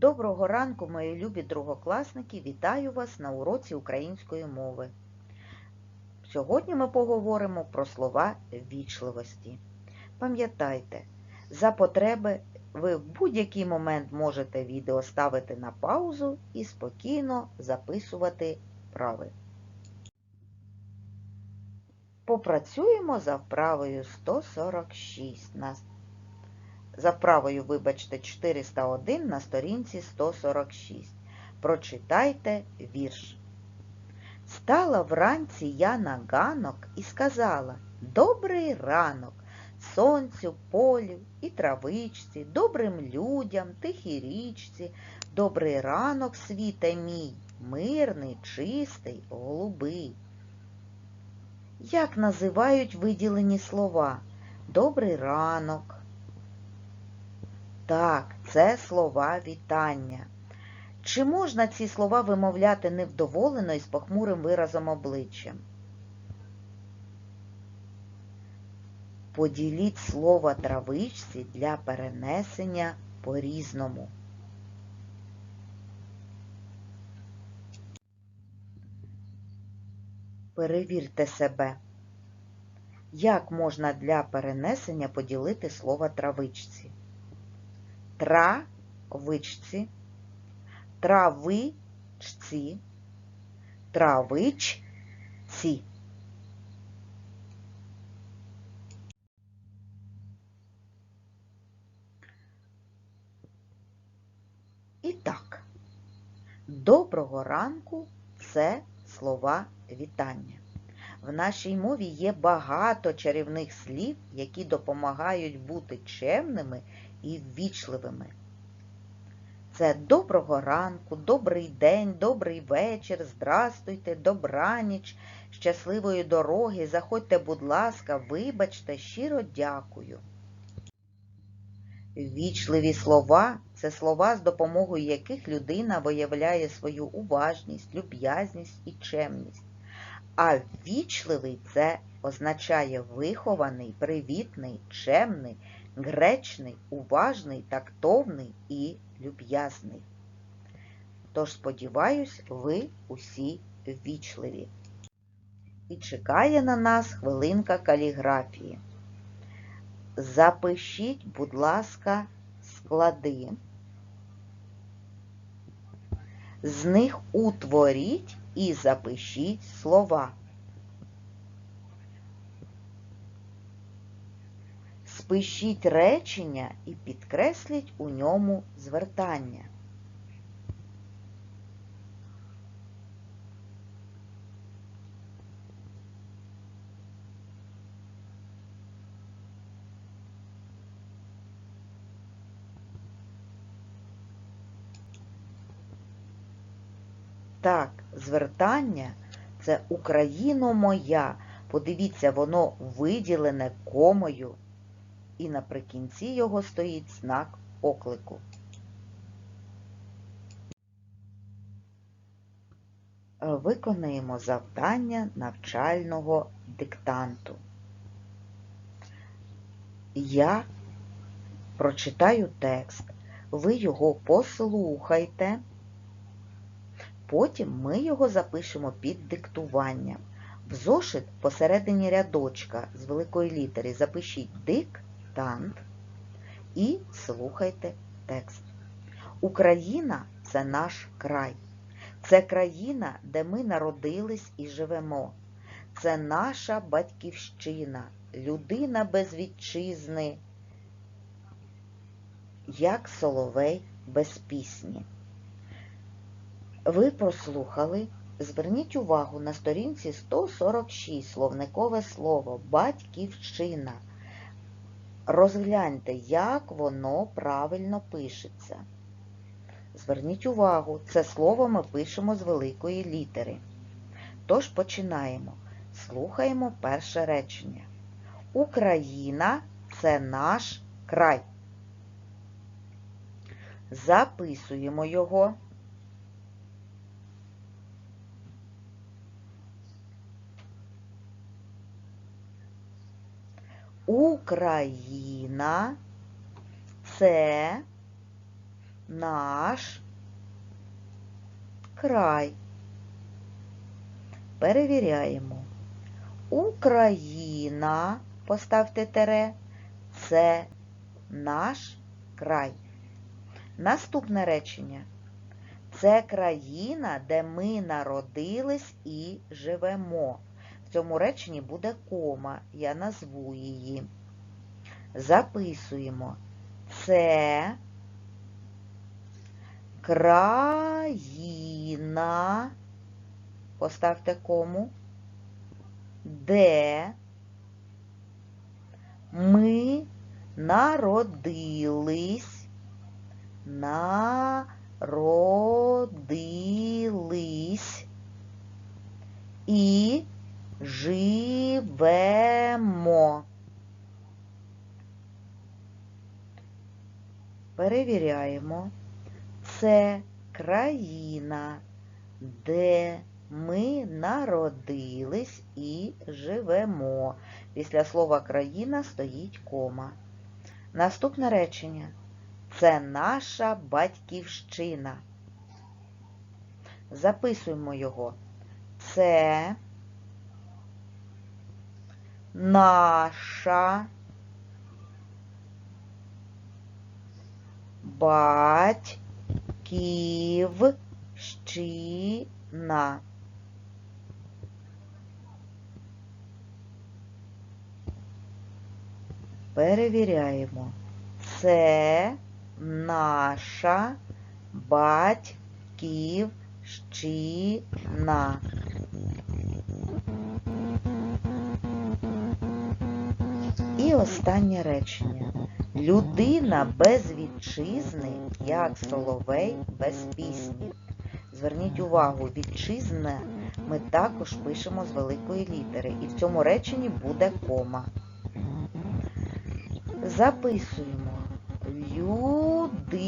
Доброго ранку, мої любі другокласники! Вітаю вас на уроці української мови. Сьогодні ми поговоримо про слова вічливості. Пам'ятайте, за потреби ви в будь-який момент можете відео ставити на паузу і спокійно записувати вправи. Попрацюємо за вправою 146. За вправою, вибачте, 401 на сторінці 146. Прочитайте вірш. Стала вранці я на ганок і сказала Добрий ранок сонцю, полю і травичці, добрим людям, тихій річці, добрий ранок, світе мій, мирний, чистий, голубий. Як називають виділені слова? Добрий ранок. Так, це слова вітання. Чи можна ці слова вимовляти невдоволено і з похмурим виразом обличчя? Поділіть слово травичці для перенесення по-різному. Перевірте себе. Як можна для перенесення поділити слово травичці? Травичці, травичці, травичці. І так, доброго ранку це слова вітання. В нашій мові є багато чарівних слів, які допомагають бути чемними і ввічливими. Це доброго ранку, добрий день, добрий вечір, здрастуйте, добраніч, щасливої дороги, заходьте, будь ласка, вибачте, щиро дякую. Ввічливі слова це слова, з допомогою яких людина виявляє свою уважність, люб'язність і чемність. А ввічливий це означає вихований, привітний, чемний, гречний, уважний, тактовний і люб'язний. Тож, сподіваюсь, ви усі ввічливі. І чекає на нас хвилинка каліграфії. Запишіть, будь ласка, склади. З них утворіть і запишіть слова. Спишіть речення і підкресліть у ньому звертання. Так, звертання це Україно моя. Подивіться, воно виділене комою, і наприкінці його стоїть знак оклику. Виконаємо завдання навчального диктанту. Я прочитаю текст, ви його послухайте. Потім ми його запишемо під диктуванням. В зошит посередині рядочка з великої літери запишіть диктант і слухайте текст. Україна це наш край. Це країна, де ми народились і живемо. Це наша батьківщина, людина без вітчизни, як соловей без пісні. Ви прослухали, зверніть увагу на сторінці 146 словникове слово Батьківщина. Розгляньте, як воно правильно пишеться. Зверніть увагу, це слово ми пишемо з великої літери. Тож починаємо. Слухаємо перше речення. Україна це наш край. Записуємо його. Україна це наш край. Перевіряємо. Україна, поставте тере, це наш край. Наступне речення. Це країна, де ми народились і живемо. В цьому реченні буде кома, я назву її. Записуємо. Це країна, поставте кому, де ми народились, Перевіряємо. Це країна, де ми народились і живемо. Після слова країна стоїть кома. Наступне речення. Це наша батьківщина. Записуємо його. Це наша батьківщина. Перевіряємо. Це наша батьківщина. І останнє речення. Людина без вітчизни, як соловей без пісні. Зверніть увагу, вітчизна ми також пишемо з великої літери. І в цьому реченні буде кома. Записуємо. Людина.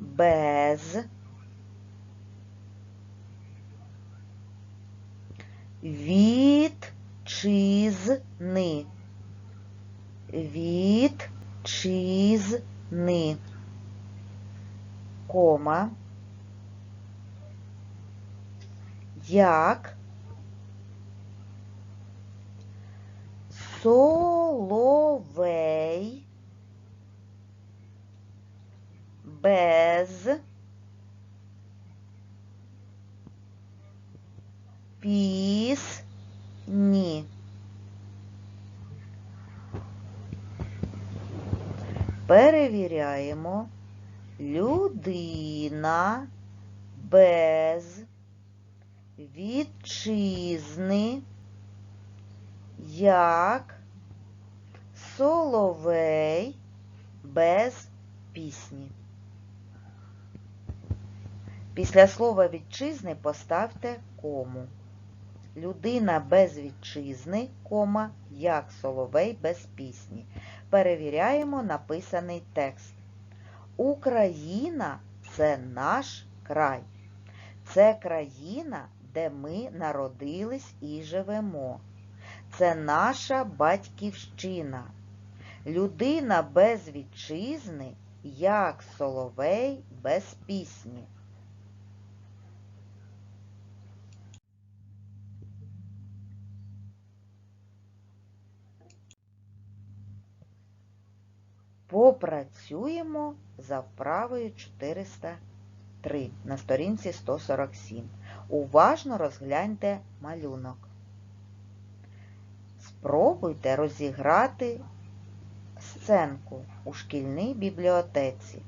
Без вітчизни. Вітчизни. Кома. Як соловей без пісні. Перевіряємо людина без вітчизни, як соловей без пісні. Після слова вітчизни поставте кому. Людина без вітчизни, кома, як соловей без пісні. Перевіряємо написаний текст. Україна це наш край. Це країна, де ми народились і живемо. Це наша батьківщина. Людина без вітчизни, як соловей без пісні. Попрацюємо за вправою 403 на сторінці 147. Уважно розгляньте малюнок. Спробуйте розіграти сценку у шкільній бібліотеці.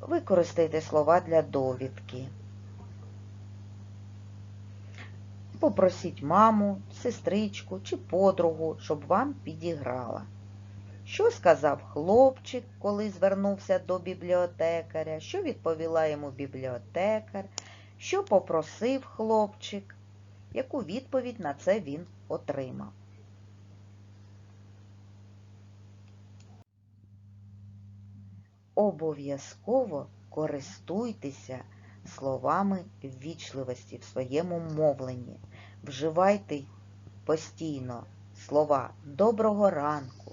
Використайте слова для довідки. Попросіть маму, сестричку чи подругу, щоб вам підіграла. Що сказав хлопчик, коли звернувся до бібліотекаря? Що відповіла йому бібліотекар? Що попросив хлопчик? Яку відповідь на це він отримав? Обов'язково користуйтеся словами ввічливості в своєму мовленні. Вживайте постійно слова доброго ранку,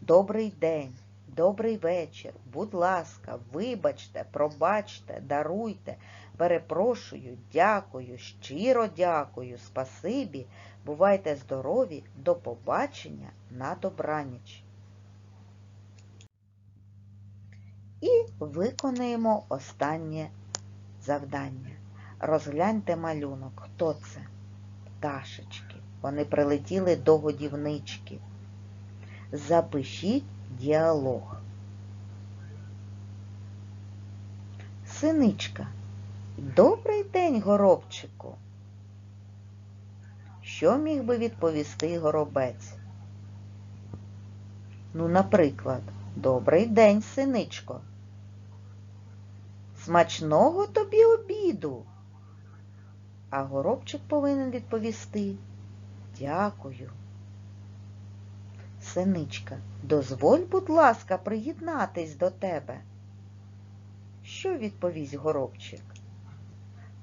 добрий день, добрий вечір, будь ласка, вибачте, пробачте, даруйте, перепрошую, дякую, щиро дякую, спасибі, бувайте здорові, до побачення, на добраніч. І виконаємо останнє завдання. Розгляньте малюнок. Хто це? Пташечки. Вони прилетіли до годівнички. Запишіть діалог. Синичка. Добрий день, горобчику. Що міг би відповісти горобець? Ну, наприклад, Добрий день, синичко. Смачного тобі обіду. А горобчик повинен відповісти Дякую. Синичка, дозволь, будь ласка, приєднатись до тебе. Що відповість горобчик?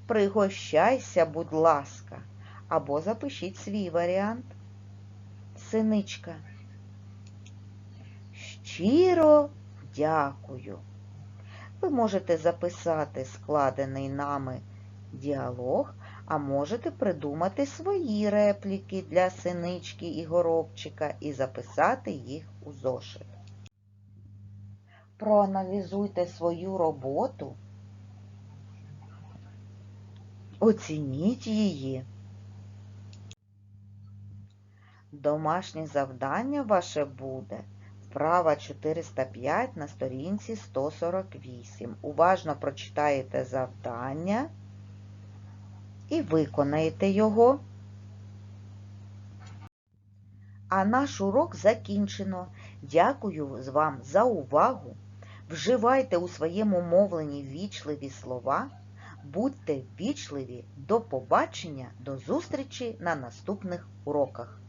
Пригощайся, будь ласка, або запишіть свій варіант. Синичка. Щиро дякую. Ви можете записати складений нами діалог, а можете придумати свої репліки для синички і горобчика і записати їх у зошит. Проаналізуйте свою роботу, оцініть її. Домашнє завдання ваше буде вправа 405 на сторінці 148. Уважно прочитаєте завдання і виконаєте його. А наш урок закінчено. Дякую вам за увагу. Вживайте у своєму мовленні вічливі слова. Будьте вічливі. До побачення, до зустрічі на наступних уроках.